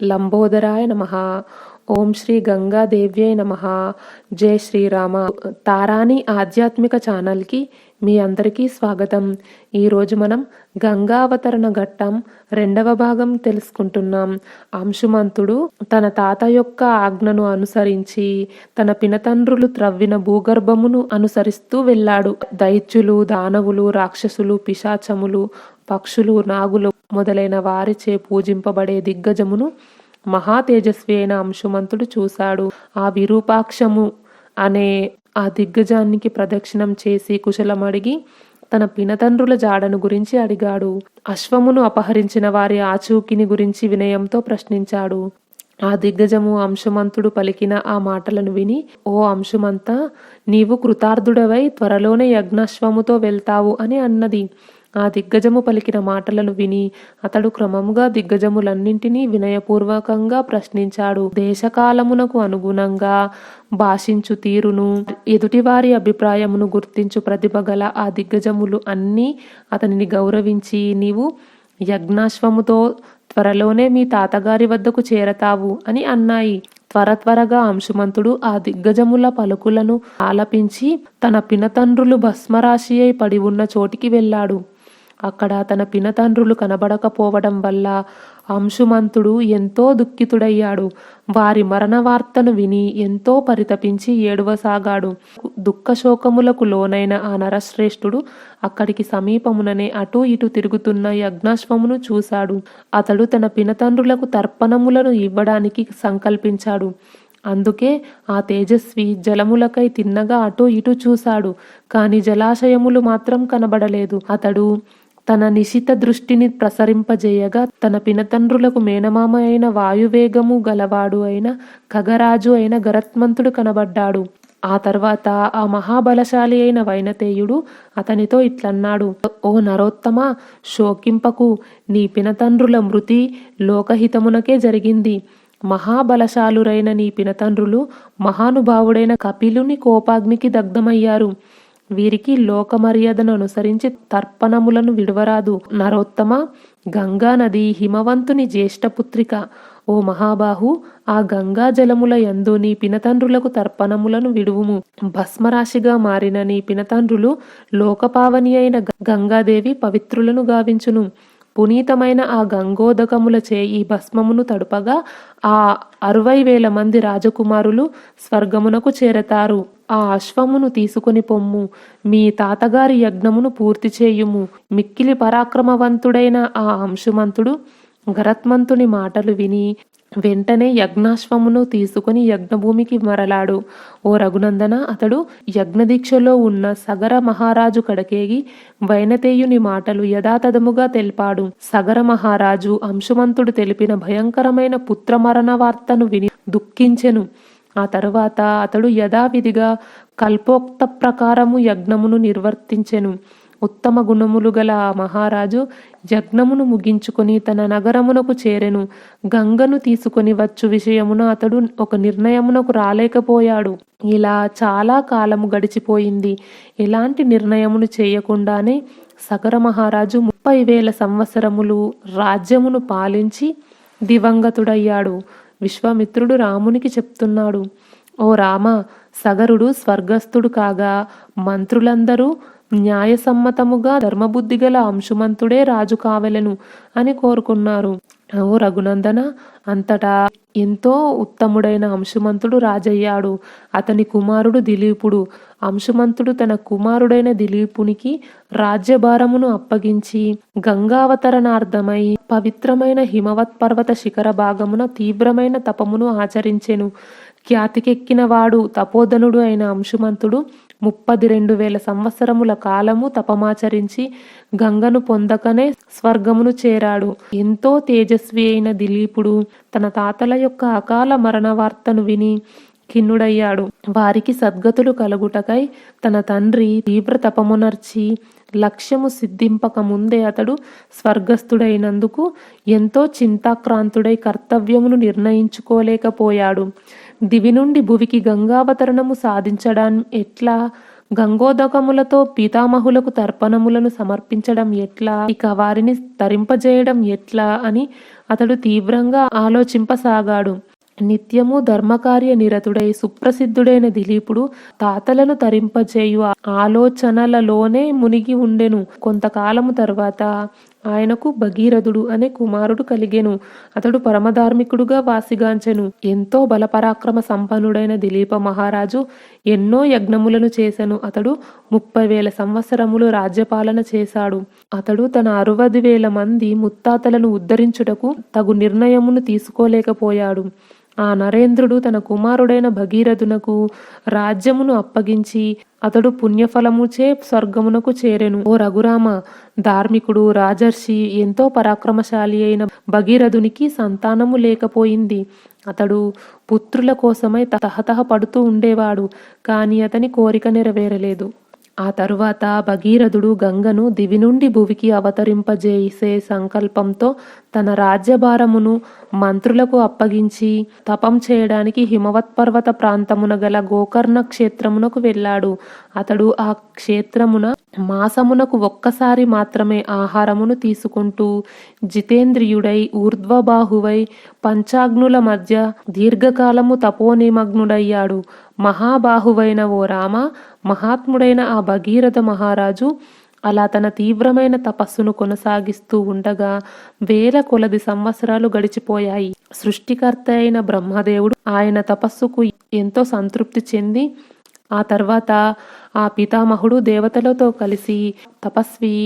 లంబోదరాయ నమ ఓం శ్రీ గంగాదేవ్యై నమ. జై శ్రీరామ. తారాని ఆధ్యాత్మిక ఛానల్కి మీ అందరికీ స్వాగతం. ఈరోజు మనం గంగావతరణ ఘట్టం రెండవ భాగం తెలుసుకుంటున్నాం. అంశుమంతుడు తన తాత యొక్క ఆజ్ఞను అనుసరించి తన పినతండ్రులు త్రవ్విన భూగర్భమును అనుసరిస్తూ వెళ్ళాడు. దైత్యులు దానవులు రాక్షసులు పిశాచములు పక్షులు నాగులు మొదలైన వారిచే పూజింపబడే దిగ్గజమును మహా తేజస్వి అయిన అంశుమంతుడు చూశాడు. ఆ విరూపాక్షము అనే ఆ దిగ్గజానికి ప్రదక్షిణం చేసి కుశలమడిగి తన పినతండ్రుల జాడను గురించి అడిగాడు. అశ్వమును అపహరించిన వారి ఆచూకిని గురించి వినయంతో ప్రశ్నించాడు. ఆ దిగ్గజము అంశమంతుడు పలికిన ఆ మాటలను విని ఓ అంశమంతా నీవు కృతార్థుడవై త్వరలోనే యజ్ఞశ్వముతో వెళ్తావు అని అన్నది. ఆ దిగ్గజము పలికిన మాటలను విని అతడు క్రమముగా దిగ్గజములన్నింటినీ వినయపూర్వకంగా ప్రశ్నించాడు. దేశకాలమునకు అనుగుణంగా భాషించు తీరును ఎదుటివారి అభిప్రాయమును గుర్తించు ప్రతిభ గల ఆ దిగ్గజములు అన్నీ అతనిని గౌరవించి నీవు యజ్ఞాశ్వముతో త్వరలోనే మీ తాతగారి వద్దకు చేరతావు అని అన్నాయి. త్వర త్వరగా అంశుమంతుడు ఆ దిగ్గజముల పలుకులను ఆలపించి తన పినతండ్రులు భస్మరాశి అయి పడి ఉన్న చోటికి వెళ్ళాడు. అక్కడ తన పినతండ్రులు కనబడకపోవడం వల్ల అంశుమంతుడు ఎంతో దుఃఖితుడయ్యాడు. వారి మరణ వార్తను విని ఎంతో పరితపించి ఏడవసాగాడు. దుఃఖశోకములకు లోనైన ఆ నరశ్రేష్ఠుడు అక్కడికి సమీపముననే అటూ ఇటు తిరుగుతున్న యజ్ఞాశ్వమును చూశాడు. అతడు తన పినతండ్రులకు తర్పణములను ఇవ్వడానికి సంకల్పించాడు. అందుకే ఆ తేజస్వి జలములకై తిన్నగా అటూ ఇటు చూశాడు. కాని జలాశయములు మాత్రం కనబడలేదు. అతడు తన నిశిత దృష్టిని ప్రసరింపజేయగా తన పినతండ్రులకు మేనమామ అయిన వాయువేగము గలవాడు అయిన ఖగరాజు అయిన గరత్మంతుడు కనబడ్డాడు. ఆ తర్వాత ఆ మహాబలశాలి అయిన వైనతేయుడు అతనితో ఇట్లన్నాడు. ఓ నరోత్తమ శోకింపకు నీ పినతండ్రుల మృతి లోకహితమునకే జరిగింది. మహాబలశాలురైన నీ పినతండ్రులు మహానుభావుడైన కపిలుని కోపాగ్నికి దగ్ధమయ్యారు. వీరికి లోక మర్యాదను అనుసరించి తర్పణములను విడవరాదు. నరోత్తమ గంగా నది హిమవంతుని జ్యేష్ఠపుత్రిక ఓ మహాబాహు ఆ గంగా జలముల యందు నీ పినతండ్రులకు తర్పణములను విడువుము. భస్మరాశిగా మారిన నీ పినతండ్రులు లోకపావని అయిన గంగాదేవి పవిత్రులను గావించును. పునీతమైన ఆ గంగోదకములచే ఈ భస్మమును తడుపగా ఆ అరవై వేల మంది రాజకుమారులు స్వర్గమునకు చేరతారు. ఆ అశ్వమును తీసుకొని పొమ్ము. మీ తాతగారి యజ్ఞమును పూర్తి చేయుము. మిక్కిలి పరాక్రమవంతుడైన ఆ అంశుమంతుడు గరత్మంతుని మాటలు విని వెంటనే యజ్ఞాశ్వమును తీసుకుని యజ్ఞభూమికి మరలాడు. ఓ రఘునందన అతడు యజ్ఞదీక్షలో ఉన్న సగర మహారాజు కడకేగి వైనతేయుని మాటలు యథాతథముగా తెలిపాడు. సగర మహారాజు అంశుమంతుడు తెలిపిన భయంకరమైన పుత్రమరణ వార్తను విని దుఃఖించెను. ఆ తరువాత అతడు యథావిధిగా కల్పోక్త ప్రకారము యజ్ఞమును నిర్వర్తించెను. ఉత్తమ గుణములు గల ఆ మహారాజు యజ్ఞమును ముగించుకొని తన నగరమునకు చేరెను. గంగను తీసుకొని వచ్చు విషయమున అతడు ఒక నిర్ణయమునకు రాలేకపోయాడు. ఇలా చాలా కాలము గడిచిపోయింది. ఎలాంటి నిర్ణయమును చేయకుండానే సగర మహారాజు ముప్పై వేల సంవత్సరములు రాజ్యమును పాలించి దివంగతుడయ్యాడు. విశ్వామిత్రుడు రామునికి చెప్తున్నాడు ఓ రామ సగరుడు స్వర్గస్థుడు కాగా మంత్రులందరూ న్యాయసమ్మతముగా ధర్మబుద్ధి గల అంశుమంతుడే రాజు కావలెను అని కోరుకున్నారు. ఓ రఘునందన అంతటా ఎంతో ఉత్తముడైన అంశుమంతుడు రాజయ్యాడు. అతని కుమారుడు దిలీపుడు. అంశుమంతుడు తన కుమారుడైన దిలీపునికి రాజ్యభారమును అప్పగించి గంగావతరణార్థమై పవిత్రమైన హిమవత్ పర్వత శిఖర భాగమున తీవ్రమైన తపమును ఆచరించెను. ఖ్యాతికెక్కినవాడు తపోధనుడు అయిన అంశుమంతుడు ముప్పది రెండు వేల సంవత్సరముల కాలము తపమాచరించి గంగను పొందకనే స్వర్గమును చేరాడు. ఎంతో తేజస్వి అయిన దిలీపుడు తన తాతల యొక్క అకాల మరణ వార్తను విని ఖిన్నుడయ్యాడు. వారికి సద్గతులు కలుగుటకై తన తండ్రి తీవ్ర తపమునర్చి లక్ష్యము సిద్ధింపక ముందే అతడు స్వర్గస్థుడైనందుకు ఎంతో చింతాక్రాంతుడై కర్తవ్యమును నిర్ణయించుకోలేకపోయాడు. దివి నుండి భువికి గంగావతరణము సాధించడం ఎట్లా? గంగోదకములతో పీతామహులకు తర్పణములను సమర్పించడం ఎట్లా? ఇక వారిని తరింపజేయడం ఎట్లా? అని అతడు తీవ్రంగా ఆలోచింపసాగాడు. నిత్యము ధర్మకార్య నిరతుడై సుప్రసిద్ధుడైన దిలీపుడు తాతలను తరింపజేయు ఆలోచనలలోనే మునిగి ఉండెను. కొంతకాలము తర్వాత ఆయనకు భగీరథుడు అనే కుమారుడు కలిగెను. అతడు పరమధార్మికుడుగా వాసిగాంచెను. ఎంతో బలపరాక్రమ సంపన్నుడైన దిలీప మహారాజు ఎన్నో యజ్ఞములను చేసెను. అతడు ముప్పై వేల సంవత్సరములు రాజ్యపాలన చేశాడు. అతడు తన అరవది వేల మంది ముత్తాతలను ఉద్ధరించుటకు తగు నిర్ణయమును తీసుకోలేకపోయాడు. ఆ నరేంద్రుడు తన కుమారుడైన భగీరథునకు రాజ్యమును అప్పగించి అతడు పుణ్యఫలముచే స్వర్గమునకు చేరెను. ఓ రఘురామ ధార్మికుడు రాజర్షి ఎంతో పరాక్రమశాలి అయిన భగీరథునికి సంతానము లేకపోయింది. అతడు పుత్రుల కోసమై తహతహ పడుతూ ఉండేవాడు కానీ అతని కోరిక నెరవేరలేదు. ఆ తరువాత భగీరథుడు గంగను దివి నుండి భువికి అవతరింపజేసే సంకల్పంతో తన రాజ్యభారమును మంత్రులకు అప్పగించి తపం చేయడానికి హిమవత్ పర్వత ప్రాంతమున గల గోకర్ణ క్షేత్రమునకు వెళ్ళాడు. అతడు ఆ క్షేత్రమున మాసమునకు ఒక్కసారి మాత్రమే ఆహారమును తీసుకుంటూ జితేంద్రియుడై ఊర్ధ్వబాహువై పంచాగ్నుల మధ్య దీర్ఘకాలము తపోనిమగ్నుడయ్యాడు. మహాబాహువైన ఓ రామ మహాత్ముడైన ఆ భగీరథ మహారాజు అలా తన తీవ్రమైన తపస్సును కొనసాగిస్తూ ఉండగా వేల కొలది సంవత్సరాలు గడిచిపోయాయి. సృష్టికర్త అయిన బ్రహ్మదేవుడు ఆయన తపస్సుకు ఎంతో సంతృప్తి చెంది ఆ తర్వాత ఆ పితామహుడు దేవతలతో కలిసి తపస్వి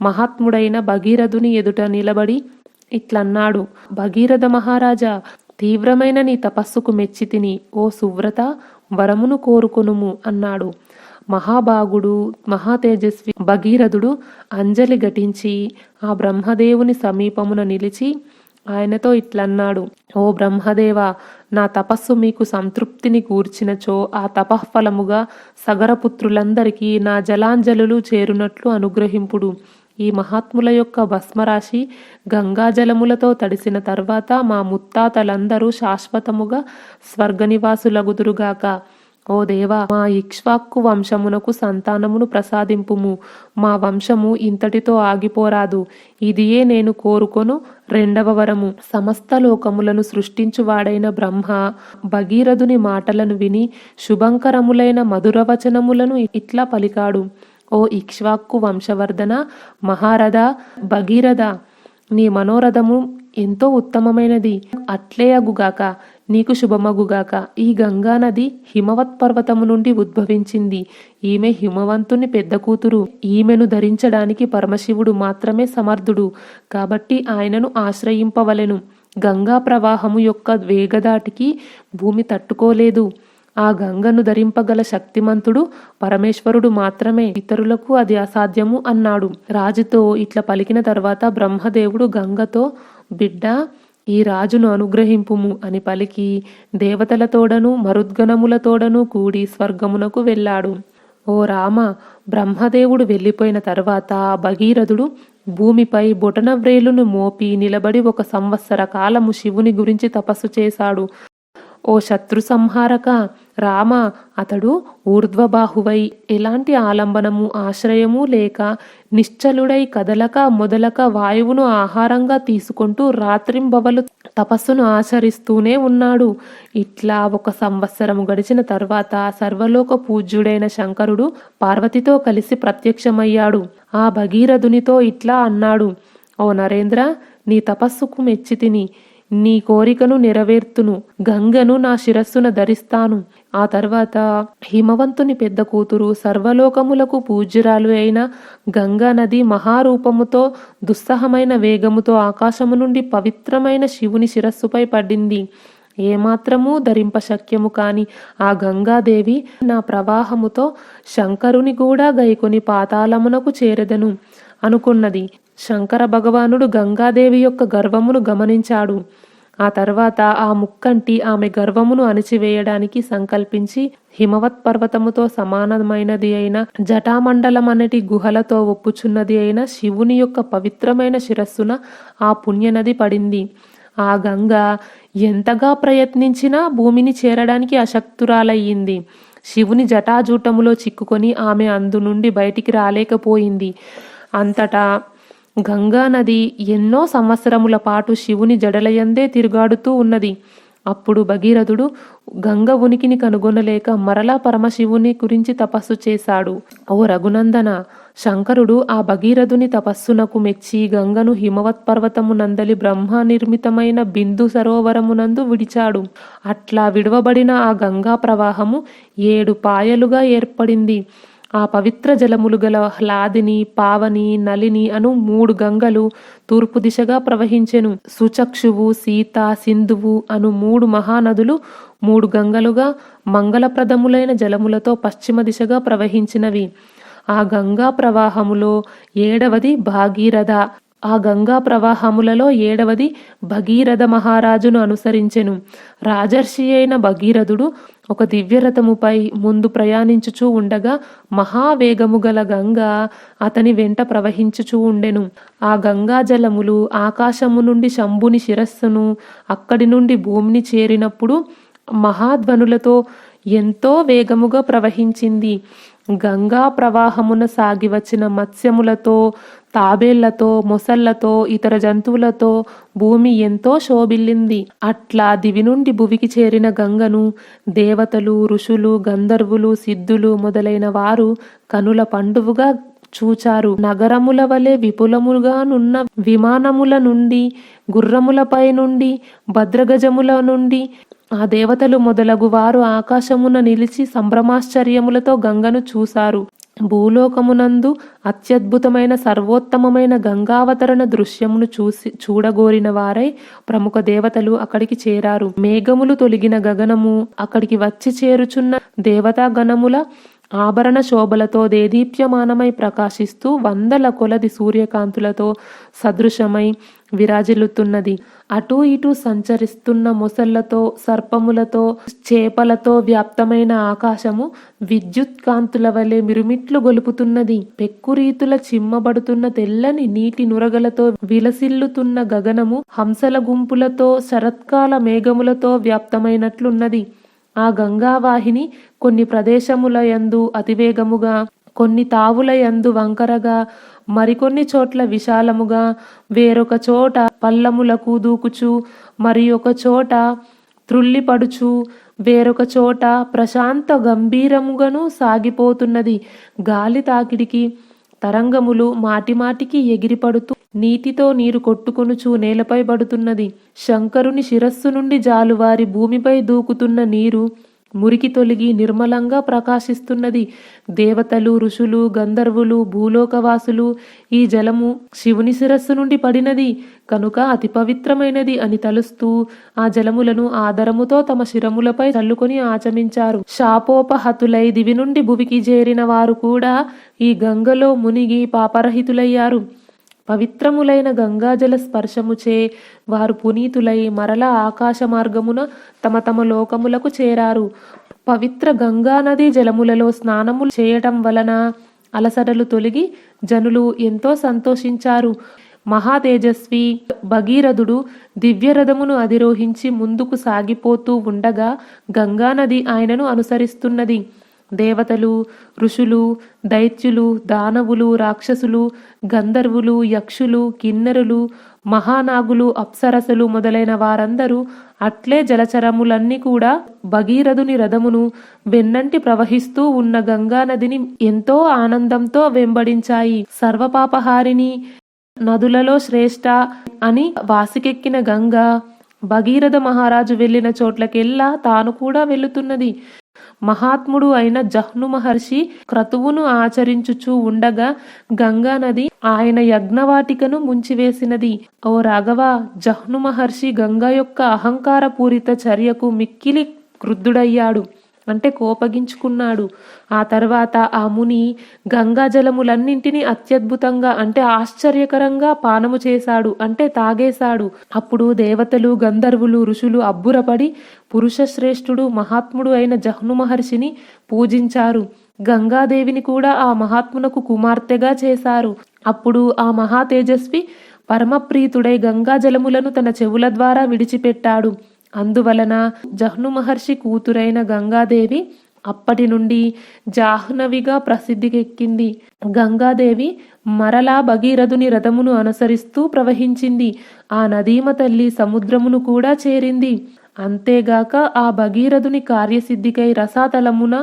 మహాత్ముడైన భగీరథుని ఎదుట నిలబడి ఇట్లన్నాడు భగీరథ మహారాజా తీవ్రమైన నీ తపస్సుకు మెచ్చి తిని ఓ సువ్రత వరమును కోరుకొనుము అన్నాడు. మహాభాగుడు మహాతేజస్వి భగీరథుడు అంజలి ఘటించి ఆ బ్రహ్మదేవుని సమీపమున నిలిచి ఆయనతో ఇట్లన్నాడు. ఓ బ్రహ్మదేవ నా తపస్సు మీకు సంతృప్తిని కూర్చినచో ఆ తపఃఫలముగా సగరపుత్రులందరికీ నా జలాంజలులు చేరునట్లు అనుగ్రహింపుడు. ఈ మహాత్ముల యొక్క భస్మరాశి గంగాజలములతో తడిసిన తర్వాత మా ముత్తాతలందరూ శాశ్వతముగా స్వర్గనివాసులగుదురుగాక ఓ దేవా మా ఇక్ష్వాక్కు వంశమునకు సంతానమును ప్రసాదింపుము. మా వంశము ఇంతటితో ఆగిపోరాదు. ఇదియే నేను కోరుకొను రెండవ వరము. సమస్త లోకములను సృష్టించువాడైన బ్రహ్మ భగీరథుని మాటలను విని శుభంకరములైన మధురవచనములను ఇట్లా పలికాడు. ఓ ఇక్ష్వాక్కు వంశవర్ధన మహారథ భగీరథ నీ మనోరథము ఎంతో ఉత్తమమైనది. అట్లేయగుగాక నీకు శుభమగుగాక ఈ గంగా నది హిమవత్ పర్వతము నుండి ఉద్భవించింది. ఈమె హిమవంతుని పెద్ద కూతురు. ఈమెను ధరించడానికి పరమశివుడు మాత్రమే సమర్థుడు. కాబట్టి ఆయనను ఆశ్రయింపవలెను. గంగా ప్రవాహము యొక్క వేగదాటికి భూమి తట్టుకోలేదు. ఆ గంగను ధరింపగల శక్తిమంతుడు పరమేశ్వరుడు మాత్రమే. ఇతరులకు అది అసాధ్యము అన్నాడు. రాజుతో ఇట్లా పలికిన తర్వాత బ్రహ్మదేవుడు గంగతో బిడ్డ ఈ రాజును అనుగ్రహింపుము అని పలికి దేవతలతోడను మరుద్గణములతోడను కూడి స్వర్గమునకు వెళ్ళాడు. ఓ రామ బ్రహ్మదేవుడు వెళ్ళిపోయిన తర్వాత భగీరథుడు భూమిపై బొటనవ్రేలును మోపి నిలబడి ఒక సంవత్సర కాలము శివుని గురించి తపస్సు చేశాడు. ఓ శత్రు సంహారక రామ అతడు ఊర్ధ్వబాహువై. ఎలాంటి ఆలంబనము ఆశ్రయము లేక నిశ్చలుడై కదలక మొదలక వాయువును ఆహారంగా తీసుకుంటూ రాత్రింబవలు తపస్సును ఆచరిస్తూనే ఉన్నాడు. ఇట్లా ఒక సంవత్సరము గడిచిన తర్వాత సర్వలోక పూజ్యుడైన శంకరుడు పార్వతితో కలిసి ప్రత్యక్షమయ్యాడు. ఆ భగీరథునితో ఇట్లా అన్నాడు ఓ నరేంద్ర నీ తపస్సుకు మెచ్చితిని నీ కోరికను నెరవేర్తును గంగను నా శిరస్సున ధరిస్తాను. ఆ తర్వాత హిమవంతుని పెద్ద కూతురు సర్వలోకములకు పూజ్యురాలు అయిన గంగా నది మహారూపముతో దుస్సహమైన వేగముతో ఆకాశము నుండి పవిత్రమైన శివుని శిరస్సుపై పడింది. ఏమాత్రమూ ధరింప శక్యము కాని ఆ గంగాదేవి నా ప్రవాహముతో శంకరుని కూడా గైకొని పాతాళమునకు చేరెదను అనుకున్నది. శంకర భగవానుడు గంగాదేవి యొక్క గర్వమును గమనించాడు. ఆ తర్వాత ఆ ముక్కంటి ఆమె గర్వమును అణిచివేయడానికి సంకల్పించి హిమవత్ పర్వతముతో సమానమైనది అయిన జటామండలమనటి గుహలతో ఒప్పుచున్నది అయిన శివుని యొక్క పవిత్రమైన శిరస్సున ఆ పుణ్యనది పడింది. ఆ గంగ ఎంతగా ప్రయత్నించినా భూమిని చేరడానికి అశక్తురాలయ్యింది. శివుని జటాజూటములో చిక్కుకొని ఆమె అందు నుండి బయటికి రాలేకపోయింది. అంతటా గంగా నది ఎన్నో సంవత్సరముల పాటు శివుని జడలయందే తిరుగాడుతూ ఉన్నది. అప్పుడు భగీరథుడు గంగ ఉనికిని కనుగొనలేక మరలా పరమశివుని గురించి తపస్సు చేశాడు. ఓ రఘునందన శంకరుడు ఆ భగీరథుని తపస్సునకు మెచ్చి గంగను హిమవత్ పర్వతమునందలి బ్రహ్మ నిర్మితమైన బిందు సరోవరమునందు విడిచాడు. అట్లా విడువబడిన ఆ గంగా ప్రవాహము ఏడు పాయలుగా ఏర్పడింది. ఆ పవిత్ర జలములు గల హ్లాదిని పావని నలిని అను మూడు గంగలు తూర్పు దిశగా ప్రవహించెను. సుచక్షువు సీత సింధువు అను మూడు మహానదులు మూడు గంగలుగా మంగళప్రదములైన జలములతో పశ్చిమ దిశగా ప్రవహించినవి. ఆ గంగా ప్రవాహములో ఏడవది భాగీరథ. ఆ గంగా ప్రవాహములలో ఏడవది భగీరథ మహారాజును అనుసరించెను. రాజర్షి అయిన భగీరథుడు ఒక దివ్యరథముపై ముందు ప్రయాణించుచూ ఉండగా మహావేగము గల గంగ అతని వెంట ప్రవహించుచూ ఉండెను. ఆ గంగా జలములు ఆకాశము నుండి శంభుని శిరస్సును అక్కడి నుండి భూమిని చేరినప్పుడు మహాధ్వనులతో ఎంతో వేగముగా ప్రవహించింది. గంగా ప్రవాహమున సాగి వచ్చిన మత్స్యములతో తాబేళ్ళతో మొసళ్ళతో ఇతర జంతువులతో భూమి ఎంతో శోభిల్లింది. అట్లా దివి నుండి భువికి చేరిన గంగను దేవతలు ఋషులు గంధర్వులు సిద్ధులు మొదలైన వారు కనుల పండువుగా చూచారు. నగరముల వలె విపులముగానున్న విమానముల నుండి గుర్రములపై నుండి భద్రగజముల నుండి ఆ దేవతలు మొదలగు వారు ఆకాశమున నిలిచి సంభ్రమాశ్చర్యములతో గంగను చూశారు. భూలోకమునందు అత్యద్భుతమైన సర్వోత్తమమైన గంగావతరణ దృశ్యమును చూసి చూడగోరిన వారై ప్రముఖ దేవతలు అక్కడికి చేరారు. మేఘములు తొలగిన గగనము అక్కడికి వచ్చి చేరుచున్న దేవతా గణముల ఆభరణ శోభలతో దేదీప్యమానమై ప్రకాశిస్తూ వందల కొలది సూర్యకాంతులతో సదృశమై విరాజిల్లుతున్నది. అటూ ఇటూ సంచరిస్తున్న మొసళ్ళతో సర్పములతో చేపలతో వ్యాప్తమైన ఆకాశము విద్యుత్ కాంతుల వలె మిరుమిట్లు గొలుపుతున్నది. పెక్కురీతుల చిమ్మబడుతున్న తెల్లని నీటి నురగలతో విలసిల్లుతున్న గగనము హంసల గుంపులతో శరత్కాల మేఘములతో వ్యాప్తమైనట్లున్నది. ఆ గంగావాహిని కొన్ని ప్రదేశముల యందు అతివేగముగా కొన్ని తావుల యందు వంకరగా మరికొన్ని చోట్ల విశాలముగా వేరొక చోట పల్లములకు దూకుచు మరి ఒక చోట త్రుల్లిపడుచు వేరొక చోట ప్రశాంత గంభీరముగాను సాగిపోతున్నది గాలి తాకిడికి. తరంగములు మాటిమాటికి ఎగిరిపడుతూ నీటితో నీరు కొట్టుకొనుచూ నేలపై పడుతున్నది. శంకరుని శిరస్సు నుండి జాలువారి భూమిపై దూకుతున్న నీరు మురికి తొలగి నిర్మలంగా ప్రకాశిస్తున్నది. దేవతలు ఋషులు గంధర్వులు భూలోకవాసులు ఈ జలము శివుని శిరస్సు నుండి పడినది. కనుక అతి పవిత్రమైనది అని తలుస్తూ ఆ జలములను ఆదరముతో తమ శిరములపై చల్లుకొని ఆచమించారు శాపోపహతులై దివి నుండి భువికి చేరిన వారు కూడా ఈ గంగలో మునిగి పాపరహితులయ్యారు. పవిత్రములైన గంగాజల స్పర్శముచే వారు పునీతులై మరల ఆకాశ మార్గమున తమ తమ లోకములకు చేరారు. పవిత్ర గంగానదీ జలములలో స్నానములు చేయటం వలన అలసటలు తొలగి జనులు ఎంతో సంతోషించారు. మహాతేజస్వి భగీరథుడు దివ్యరథమును అధిరోహించి ముందుకు సాగిపోతూ ఉండగా గంగానది ఆయనను అనుసరిస్తున్నది. దేవతలు ఋషులు దైత్యులు దానవులు రాక్షసులు గంధర్వులు యక్షులు కిన్నెరులు మహానాగులు అప్సరసలు మొదలైన వారందరూ అట్లే జలచరములన్నీ కూడా భగీరథుని రథమును వెన్నంటి ప్రవహిస్తూ ఉన్న గంగానదిని ఎంతో ఆనందంతో వెంబడించాయి. సర్వపాపహారిణి నదులలో శ్రేష్ట అని వాసికెక్కిన గంగా భగీరథ మహారాజు వెళ్ళిన చోట్లకెల్లా తాను కూడా వెళుతున్నది మహాత్ముడు అయిన జహ్ను మహర్షి క్రతువును ఆచరించుచూ ఉండగా గంగా నది ఆయన యజ్ఞవాటికను ముంచివేసినది. ఓ రాఘవ జహ్ను మహర్షి గంగా యొక్క అహంకారపూరిత చర్యకు మిక్కిలి క్రుద్ధుడయ్యాడు. అంటే కోపగించుకున్నాడు. ఆ తర్వాత ఆ ముని గంగా జలములన్నింటినీ అత్యద్భుతంగా అంటే ఆశ్చర్యకరంగా పానము చేశాడు అంటే తాగేశాడు. అప్పుడు దేవతలు గంధర్వులు ఋషులు అబ్బురపడి పురుష శ్రేష్ఠుడు మహాత్ముడు అయిన జహ్ను మహర్షిని పూజించారు. గంగాదేవిని కూడా ఆ మహాత్మునకు కుమార్తెగా చేశారు. అప్పుడు ఆ మహా తేజస్వి పరమప్రీతుడై గంగా జలములను తన చెవుల ద్వారా విడిచిపెట్టాడు. అందువలన జహ్ను మహర్షి కూతురైన గంగాదేవి అప్పటి నుండి జాహ్నవిగా ప్రసిద్ధికెక్కింది. గంగాదేవి మరలా భగీరథుని రథమును అనుసరిస్తూ ప్రవహించింది. ఆ నదీమ తల్లి సముద్రమును కూడా చేరింది. అంతేగాక ఆ భగీరథుని కార్యసిద్ధికై రసాతలమున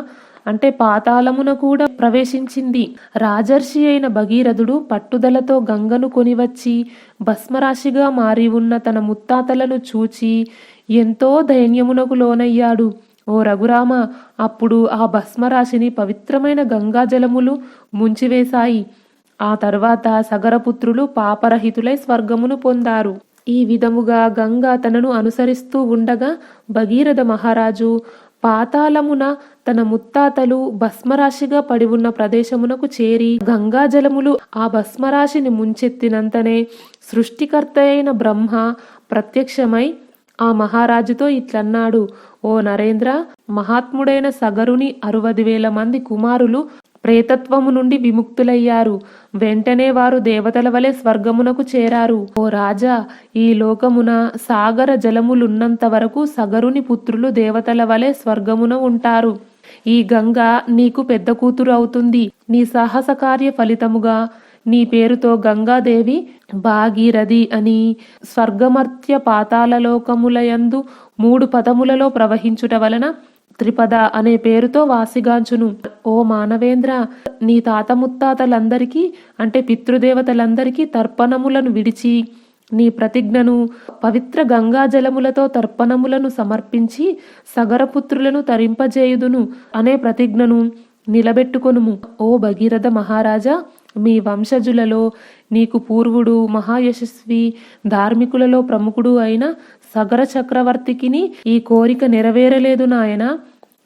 అంటే పాతాళమున కూడా ప్రవేశించింది. రాజర్షి అయిన భగీరథుడు పట్టుదలతో గంగను కొనివచ్చి భస్మరాశిగా మారి ఉన్న తన ముత్తాతలను చూచి ఎంతో దైన్యమునకు లోనయ్యాడు ఓ రఘురామ అప్పుడు ఆ భస్మరాశిని పవిత్రమైన గంగాజలములు ముంచివేశాయి. ఆ తర్వాత సగరపుత్రులు పాపరహితులై స్వర్గమును పొందారు. ఈ విధముగా గంగా తనను అనుసరిస్తూ ఉండగా భగీరథ మహారాజు పాతాళమున తన ముత్తాతలు భస్మరాశిగా పడి ఉన్న ప్రదేశమునకు చేరి గంగాజలములు ఆ భస్మరాశిని ముంచెత్తినంతనే సృష్టికర్త అయిన బ్రహ్మ ప్రత్యక్షమై ఆ మహారాజుతో ఇట్లన్నాడు. ఓ నరేంద్ర మహాత్ముడైన సగరుని అరవది వేల మంది కుమారులు ప్రేతత్వము నుండి విముక్తులయ్యారు. వెంటనే వారు దేవతల వలె స్వర్గమునకు చేరారు. ఓ రాజా ఈ లోకమున సాగర జలములున్నంత వరకు సగరుని పుత్రులు దేవతల వలె స్వర్గమున ఉంటారు. ఈ గంగ నీకు పెద్ద కూతురు అవుతుంది. నీ సాహస కార్య ఫలితముగా నీ పేరుతో గంగాదేవి భాగీరథి అని స్వర్గమర్త్య పాతాళలోకములయందు మూడు పదములలో ప్రవహించుట వలన త్రిపద అనే పేరుతో వాసిగాంచును. ఓ మానవేంద్ర నీ తాత ముత్తాతలందరికీ అంటే పితృదేవతలందరికీ తర్పణములను విడిచి నీ ప్రతిజ్ఞను పవిత్ర గంగా జలములతో తర్పణములను సమర్పించి సగరపుత్రులను తరింపజేయుదును అనే ప్రతిజ్ఞను నిలబెట్టుకొనుము. ఓ భగీరథ మహారాజా మీ వంశజులలో నీకు పూర్వుడు మహాయశస్వి ధార్మికులలో ప్రముఖుడు అయిన సగర చక్రవర్తికిని ఈ కోరిక నెరవేరలేదు నాయన.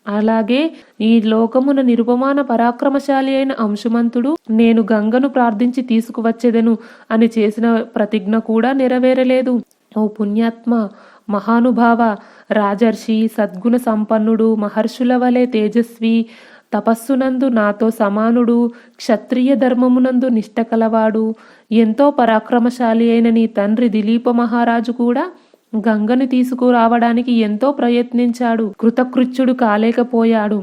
అలాగే ఈ లోకమున నిరుపమాన పరాక్రమశాలి అయిన అంశుమంతుడు నేను గంగను ప్రార్థించి తీసుకువచ్చేదను అని చేసిన ప్రతిజ్ఞ కూడా నెరవేరలేదు. ఓ పుణ్యాత్మ మహానుభావ రాజర్షి సద్గుణ సంపన్నుడు మహర్షుల వలె తేజస్వి తపస్సునందు నాతో సమానుడు క్షత్రియ ధర్మమునందు నిష్ట కలవాడు. ఎంతో పరాక్రమశాలి అయిన నీ తండ్రి దిలీప మహారాజు కూడా గంగను తీసుకురావడానికి ఎంతో ప్రయత్నించాడు. కృతకృత్యుడు కాలేకపోయాడు.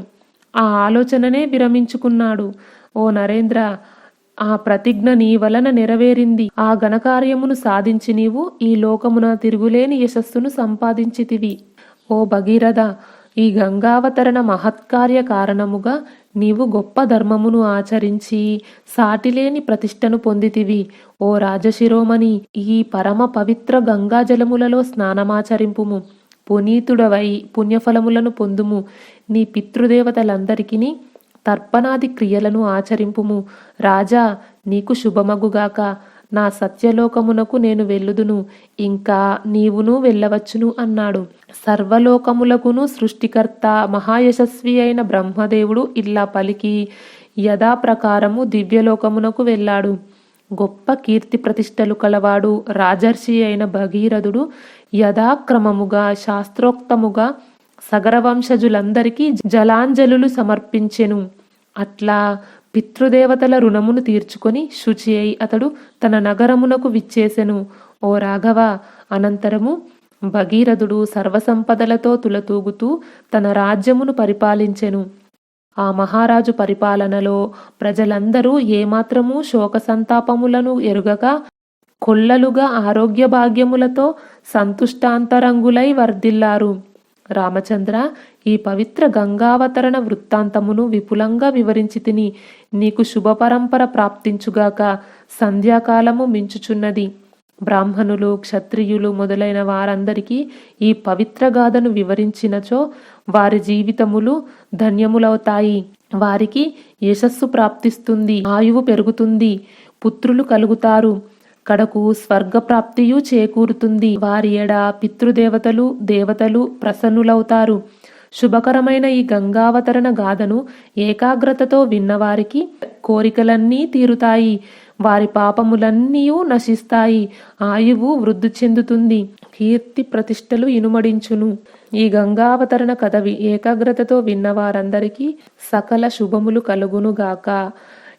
ఆ ఆలోచననే విరమించుకున్నాడు. ఓ నరేంద్ర ఆ ప్రతిజ్ఞ నీ వలన నెరవేరింది. ఆ ఘనకార్యమును సాధించి నీవు ఈ లోకమున తిరుగులేని యశస్సును సంపాదించితివి. ఓ భగీరథ ఈ గంగావతరణ మహత్కార్య కారణముగా నీవు గొప్ప ధర్మమును ఆచరించి సాటిలేని ప్రతిష్టను పొందితివి. ఓ రాజశిరోమణి ఈ పరమ పవిత్ర గంగాజలములలో స్నానమాచరింపుము. పునీతుడవై పుణ్యఫలములను పొందుము. నీ పితృదేవతలందరికీ తర్పణాది క్రియలను ఆచరింపుము. రాజా నీకు శుభమగుగాక. నా సత్యలోకమునకు నేను వెళ్ళుదును ఇంకా నీవును వెళ్ళవచ్చును అన్నాడు. సర్వలోకములకును సృష్టికర్త మహాయశస్వి అయిన బ్రహ్మదేవుడు ఇలా పలికి యథాప్రకారము దివ్యలోకమునకు వెళ్ళాడు. గొప్ప కీర్తి ప్రతిష్టలు కలవాడు రాజర్షి అయిన భగీరథుడు యథాక్రమముగా శాస్త్రోక్తముగా సగరవంశజులందరికీ జలాంజలులు సమర్పించెను. అట్లా పితృదేవతల రుణమును తీర్చుకొని శుచి అయి అతడు తన నగరమునకు విచ్చేసెను. ఓ రాఘవ అనంతరము భగీరథుడు సర్వసంపదలతో తులతూగుతూ తన రాజ్యమును పరిపాలించెను. ఆ మహారాజు పరిపాలనలో ప్రజలందరూ ఏమాత్రమూ శోక సంతాపములను ఎరుగక కొల్లలుగా ఆరోగ్య భాగ్యములతో సంతుష్టాంతరంగులై వర్ధిల్లారు. రామచంద్ర ఈ పవిత్ర గంగావతరణ వృత్తాంతమును విపులంగా వివరించి తిని నీకు శుభపరంపర ప్రాప్తించుగాక సంధ్యాకాలము మించుచున్నది. బ్రాహ్మణులు క్షత్రియులు మొదలైన వారందరికీ ఈ పవిత్ర గాథను వివరించినచో వారి జీవితములు ధన్యములవుతాయి. వారికి యశస్సు ప్రాప్తిస్తుంది ఆయువు పెరుగుతుంది పుత్రులు కలుగుతారు. కడకు స్వర్గప్రాప్తియు చేకూరుతుంది. వారి ఎడ పితృదేవతలు దేవతలు ప్రసన్నులవుతారు. శుభకరమైన ఈ గంగావతరణ గాథను ఏకాగ్రతతో విన్నవారికి కోరికలన్నీ తీరుతాయి. వారి పాపములన్నీ నశిస్తాయి. ఆయువు వృద్ధి చెందుతుంది. కీర్తి ప్రతిష్టలు ఇనుమడించును. ఈ గంగావతరణ కథ ఏకాగ్రతతో విన్న వారందరికీ సకల శుభములు కలుగునుగాక.